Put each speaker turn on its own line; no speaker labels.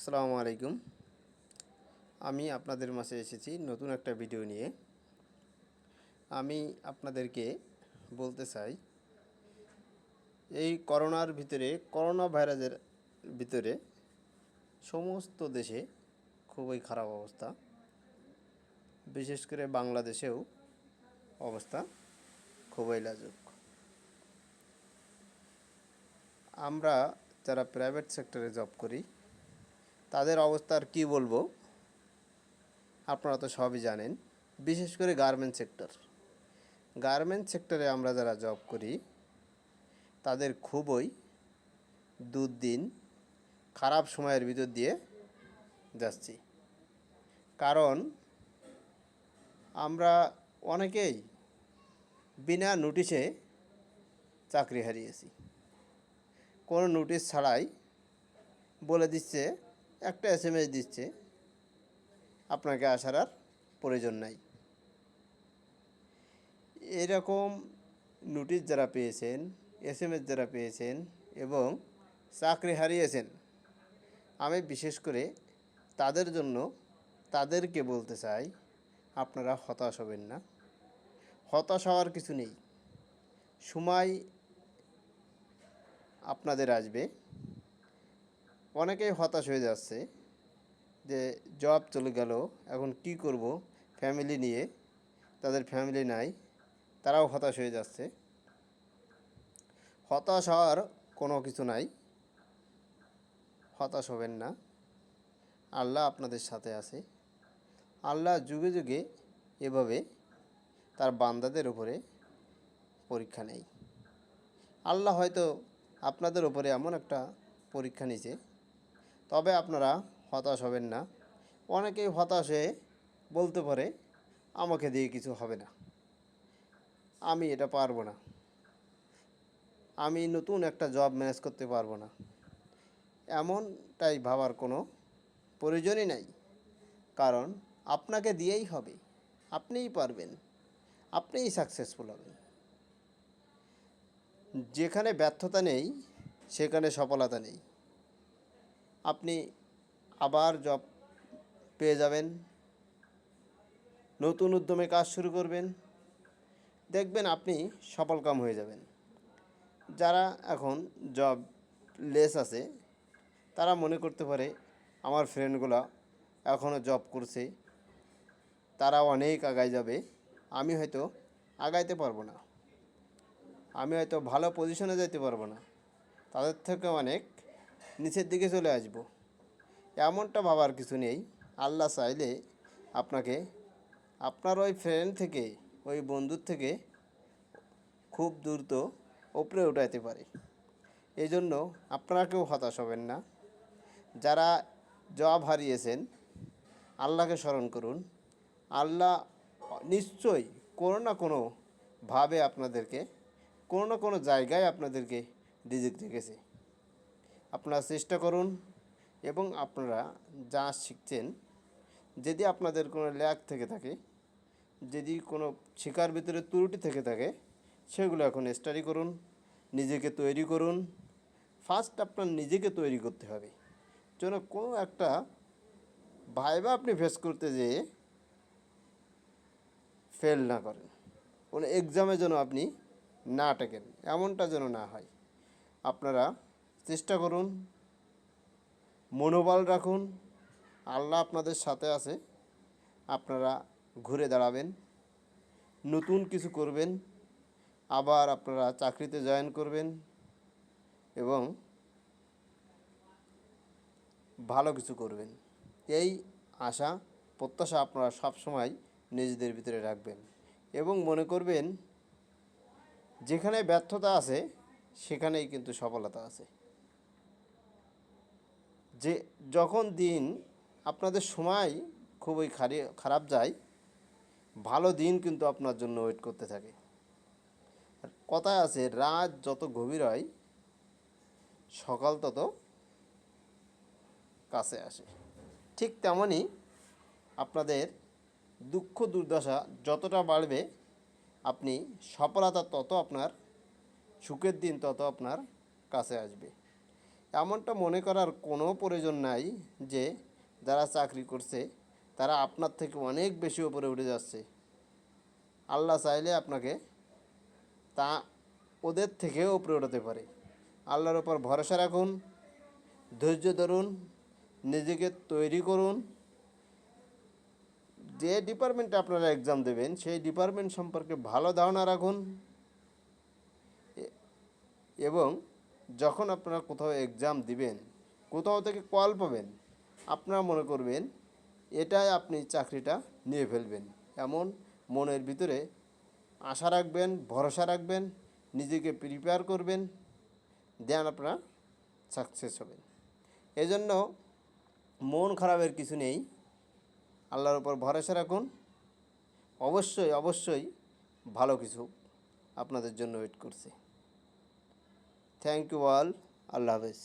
আসসালামু আলাইকুম। আমি আপনাদের মাঝে এসেছি নতুন একটা ভিডিও নিয়ে। আমি আপনাদেরকে বলতে চাই, এই করোনার ভিতরে করোনা ভাইরাসের ভিতরে সমস্ত দেশে খুবই খারাপ অবস্থা। বিশেষ করে বাংলাদেশেও অবস্থা খুবই লাজুক। আমরা যারা প্রাইভেট সেক্টরে জব করি তাদের অবস্থা আর কী বলব? আপনারা তো সবই জানেন। বিশেষ করে গার্মেন্ট সেক্টর গার্মেন্ট সেক্টরে আমরা যারা জব করি, তাদের খুবই দুদিন খারাপ সময়ের ভিতর দিয়ে যাচ্ছি। কারণ আমরা অনেকেই বিনা নোটিশে চাকরি হারিয়েছি। কোনো নোটিশ ছাড়াই বলে দিচ্ছে একটা এস এম এস দিচ্ছে। আপনাকে আসার আর প্রয়োজন নাই। এরকম নোটিশ যারা পেয়েছেন এস এম এস যারা পেয়েছেন এবং চাকরি হারিয়েছেন, আমি বিশেষ করে তাদের জন্য তাদেরকে বলতে চাই, আপনারা হতাশ হবেন না। হতাশ হওয়ার কিছু নেই। সময় আপনাদের আসবে। অনেকেই হতাশ হয়ে যাচ্ছে যে জব চলে গেল, এখন কি করব? ফ্যামিলি নিয়ে, তাদের ফ্যামিলি নাই, তারাও হতাশ হয়ে যাচ্ছে। হতাশ হওয়ার কোনো কিছু নাই। হতাশ হবেন না। আল্লাহ আপনাদের সাথে আছে। আল্লাহ যুগে যুগে এভাবে তার বান্দাদের উপরে পরীক্ষা নেই আল্লাহ হয়তো আপনাদের উপরে এমন একটা পরীক্ষা নিছে তবে আপনারা হতাশ হবেন না। অনেকেই হতাশ বলতে পারে, আমাকে দিয়ে কিছু হবে না। আমি এটা পারব না। আমি নতুন একটা জব ম্যানেজ করতে পারব না। এমনটাই ভাবার কোনো প্রয়োজনই নাই। কারণ আপনাকে দিয়েই হবে। আপনিই পারবেন। আপনিই সাকসেসফুল হবেন। যেখানে ব্যর্থতা নেই, সেখানে সফলতা নেই। আপনি আবার জব পেয়ে যাবেন। নতুন উদ্যমে কাজ শুরু করবেন। দেখবেন আপনি সফলকাম হয়ে যাবেন। যারা এখন জব লেস আছে, তারা মনে করতে পারে আমার ফ্রেন্ডগুলো এখনও জব করছে। তারা অনেক আগায় যাবে। আমি হয়তো আগাইতে পারব না। আমি হয়তো ভালো পজিশনে যেতে পারব না। তাদের থেকে অনেক নিচের দিকে চলে আসব। এমনটা ভাবার কিছু নেই। আল্লাহ চাইলে আপনাকে, আপনার ওই ফ্রেন্ড থেকে, ওই বন্ধুর থেকে খুব দ্রুত ওপরে উঠাইতে পারে। এই জন্য আপনারা কেউ হতাশ হবেন না। যারা জব হারিয়েছেন, আল্লাহকে স্মরণ করুন। আল্লাহ নিশ্চয়ই কোনো না কোনো ভাবে আপনাদেরকে, কোনো না কোনো জায়গায় আপনাদেরকে রিজিক রেখেছে। আপনারা চেষ্টা করুন এবং আপনারা যা শিখছেন, যদি আপনাদের কোনো ল্যাক থেকে থাকে, যদি কোনো শেখার ভিতরে ত্রুটি থেকে থাকে, সেগুলো এখন স্টাডি করুন, নিজেকে তৈরি করুন। ফার্স্ট আপনার নিজেকে তৈরি করতে হবে। যেন কোনো একটা ভাইবা আপনি ফেস করতে যেয়ে ফেল না করেন। কোনো এক্সামে যেন আপনি না টেকেন, এমনটা যেন না হয়। আপনারা চেষ্টা করুন, মনোবল রাখুন, আল্লাহ আপনাদের সাথে আছে, আপনারা ঘুরে দাঁড়াবেন, নতুন কিছু করবেন, আবার আপনারা চাকরিতে জয়েন করবেন এবং ভালো কিছু করবেন। এই আশা, প্রত্যাশা আপনারা সবসময় নিজেদের ভিতরে রাখবেন এবং মনে করবেন, যেখানে ব্যর্থতা আছে, সেখানেই কিন্তু সফলতা আছে। যে যখন দিন আপনাদের সময় খুবই খারি, খারাপ যায়, ভালো দিন কিন্তু আপনার জন্য ওয়েট করতে থাকে। কথায় আছে, রাত যত গভীর হয়, সকাল তত কাছে আসে। ঠিক তেমনই আপনাদের দুঃখ দুর্দশা যতটা বাড়বে, আপনি সফলতা তত আপনার, সুখের দিন তত আপনার কাছে আসবে। এমনটা মনে করার কোনো প্রয়োজন নাই যে যারা চাকরি করছে, তারা আপনার থেকে অনেক বেশি উপরে উঠে যাচ্ছে। আল্লাহ চাইলে আপনাকে তা ওদের থেকেও উপরে উঠাতে পারে। আল্লাহর ওপর ভরসা রাখুন, ধৈর্য ধরুন, নিজেকে তৈরি করুন। যে ডিপার্টমেন্টে আপনারা এক্সাম দেবেন, সেই ডিপার্টমেন্ট সম্পর্কে ভালো ধারণা রাখুন। এবং যখন আপনারা কোথাও এক্সাম দিবেন, কোথাও থেকে কল পাবেন, আপনারা মনে করবেন এটাই আপনি চাকরিটা নিয়ে ফেলবেন। এমন মনের ভিতরে আশা রাখবেন, ভরসা রাখবেন, নিজেকে প্রিপেয়ার করবেন দেন আপনারা সাকসেস হবেন। এজন্য মন খারাপের কিছু নেই, আল্লাহর উপর ভরসা রাখুন। অবশ্যই অবশ্যই ভালো কিছু আপনাদের জন্য ওয়েট করছে। থ্যাংক ইউ অল আল্লাহ হাফেজ